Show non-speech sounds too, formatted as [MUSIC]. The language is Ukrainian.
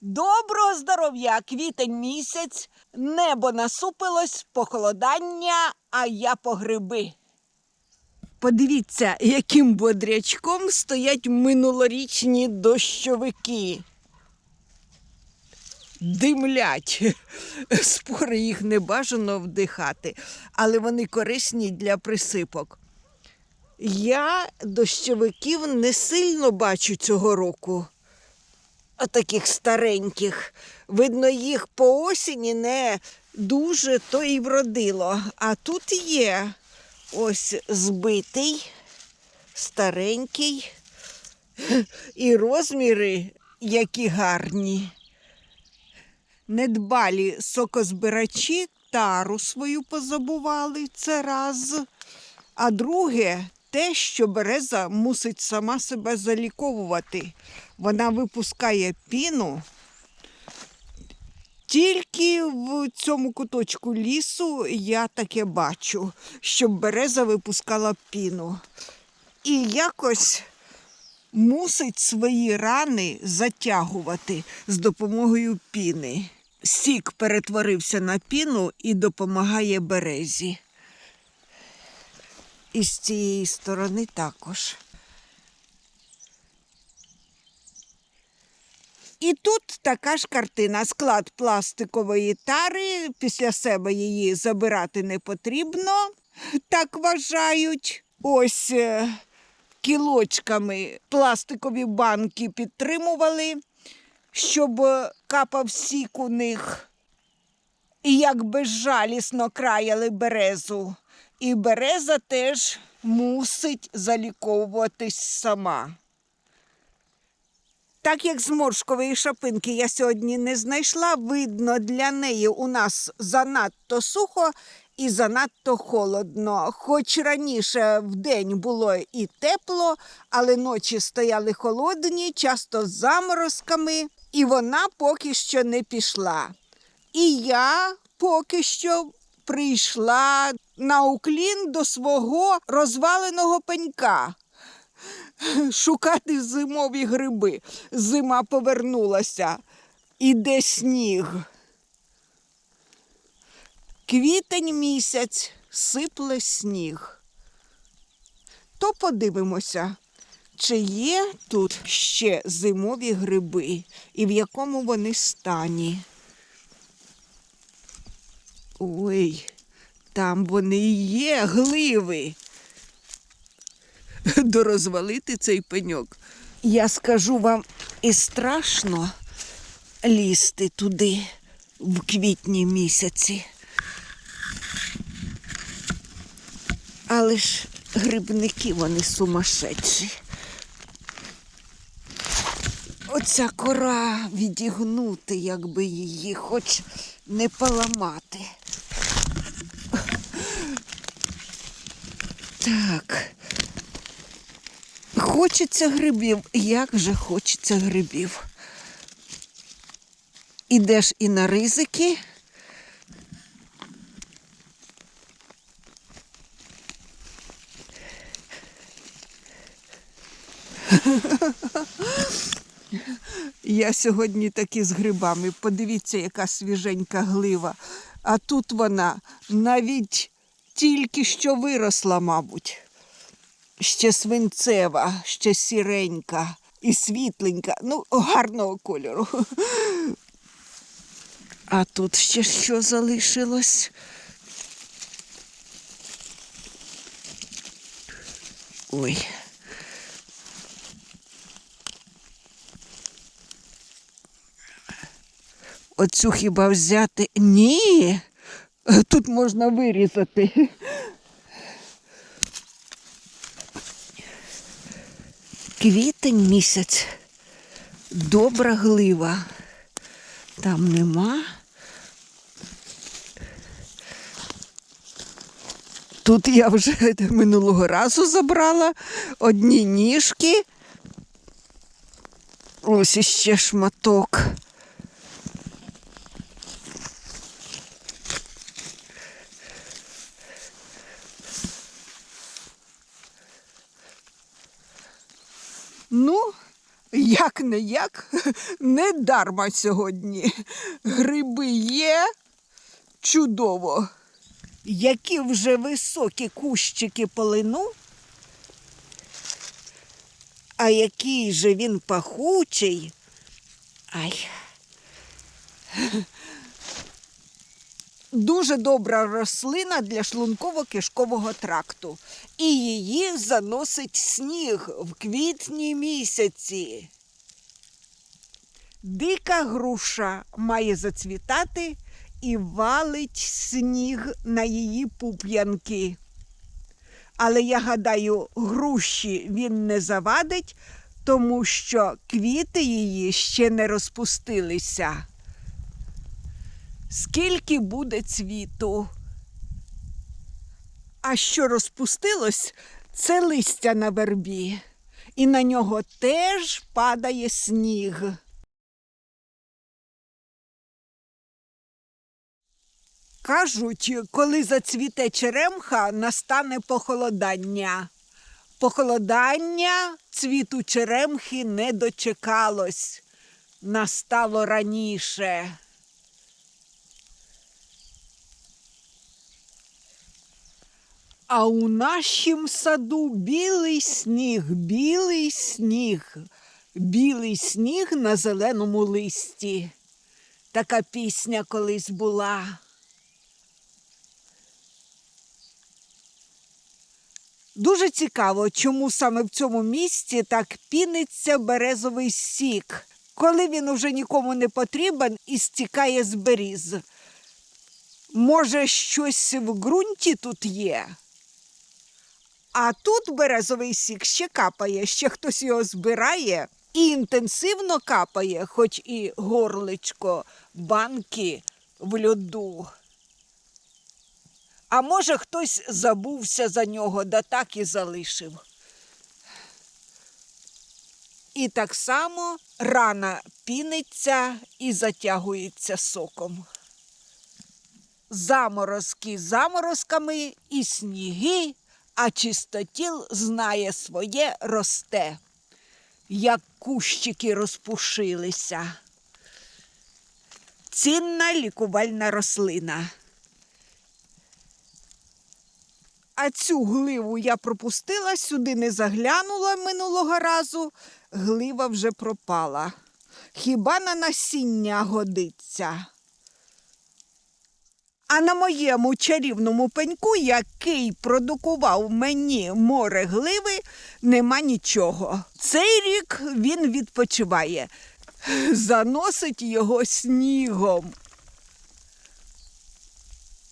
Доброго здоров'я! Квітень місяць, небо насупилось, похолодання, а я по гриби. Подивіться, яким бодрячком стоять минулорічні дощовики. Димлять. Спори їх не бажано вдихати, але вони корисні для присипок. Я дощовиків не сильно бачу цього року. Отаких стареньких. Видно, їх по осені не дуже то і вродило. А тут є ось збитий, старенький, і розміри які гарні. Недбалі сокозбирачі тару свою позабували це раз. А друге, те, що береза мусить сама себе заліковувати. Вона випускає піну. Тільки в цьому куточку лісу я таке бачу, щоб береза випускала піну. І якось мусить свої рани затягувати з допомогою піни. Сік перетворився на піну і допомагає березі. І з цієї сторони також. І тут така ж картина. Склад пластикової тари. Після себе її забирати не потрібно, так вважають. Ось е, кілочками пластикові банки підтримували, щоб е, капав сік у них. І як безжалісно краяли березу. І береза теж мусить заліковуватись сама. Так як зморшкової шапинки я сьогодні не знайшла, видно, для неї у нас занадто сухо і занадто холодно. Хоч раніше в день було і тепло, але ночі стояли холодні, часто з заморозками, і вона поки що не пішла. І я поки що прийшла на уклін до свого розваленого пенька шукати зимові гриби. Зима повернулася. Іде сніг. Квітень місяць сипле сніг. То подивимося, чи є тут ще зимові гриби і в якому вони стані. Ой, там вони і є, гливи. [LAUGHS] Дорозвалити цей пеньок. Я скажу вам, і страшно лізти туди в квітні місяці. Але ж грибники вони сумасшедші. Оця кора відігнути, якби її, хоч не поламати. Так. Хочеться грибів, як же хочеться грибів. Ідеш і на ризики. Я сьогодні таки з грибами. Подивіться, яка свіженька глива. А тут вона навіть тільки що виросла, мабуть ще свинцева, ще сіренька і світленька, ну, гарного кольору. [LAUGHS] А тут ще що залишилось? Ой. Оцю хіба взяти? Ні. Тут можна вирізати. Квітень місяць, добра глива. Там нема. Тут я вже [LAUGHS] минулого разу забрала одні ніжки. Ось іще шматок. Ну, Як не як, [LAUGHS] не дарма сьогодні. Гриби є чудово. Які вже високі кущики полину, а який же він пахучий. Ай. [LAUGHS] Дуже добра рослина для шлунково-кишкового тракту. І її заносить сніг в квітні місяці. Дика груша має зацвітати і валить сніг на її пуп'янки. Але я гадаю, груші він не завадить, тому що квіти її ще не розпустилися. Скільки буде цвіту? А що розпустилось, це листя на вербі, і на нього теж падає сніг. Кажуть, коли зацвіте черемха, настане похолодання. Похолодання цвіту черемхи не дочекалось, настало раніше. А у нашім саду білий сніг, білий сніг, білий сніг на зеленому листі. Така пісня колись була. Дуже цікаво, чому саме в цьому місці так піниться березовий сік, коли він уже нікому не потрібен і стікає з беріз. Може, щось в ґрунті тут є? А тут березовий сік ще капає, ще хтось його збирає і інтенсивно капає, хоч і горличко банки в льоду. А може, хтось забувся за нього, да так і залишив. І так само рана піниться і затягується соком. Заморозки заморозками і сніги, а чистотіл знає своє росте, як кущики розпушилися. Цінна лікувальна рослина. А цю гливу я пропустила, сюди не заглянула минулого разу, глива вже пропала. Хіба на насіння годиться? А на моєму чарівному пеньку, який продукував мені море гливи, нема нічого. Цей рік він відпочиває, заносить його снігом.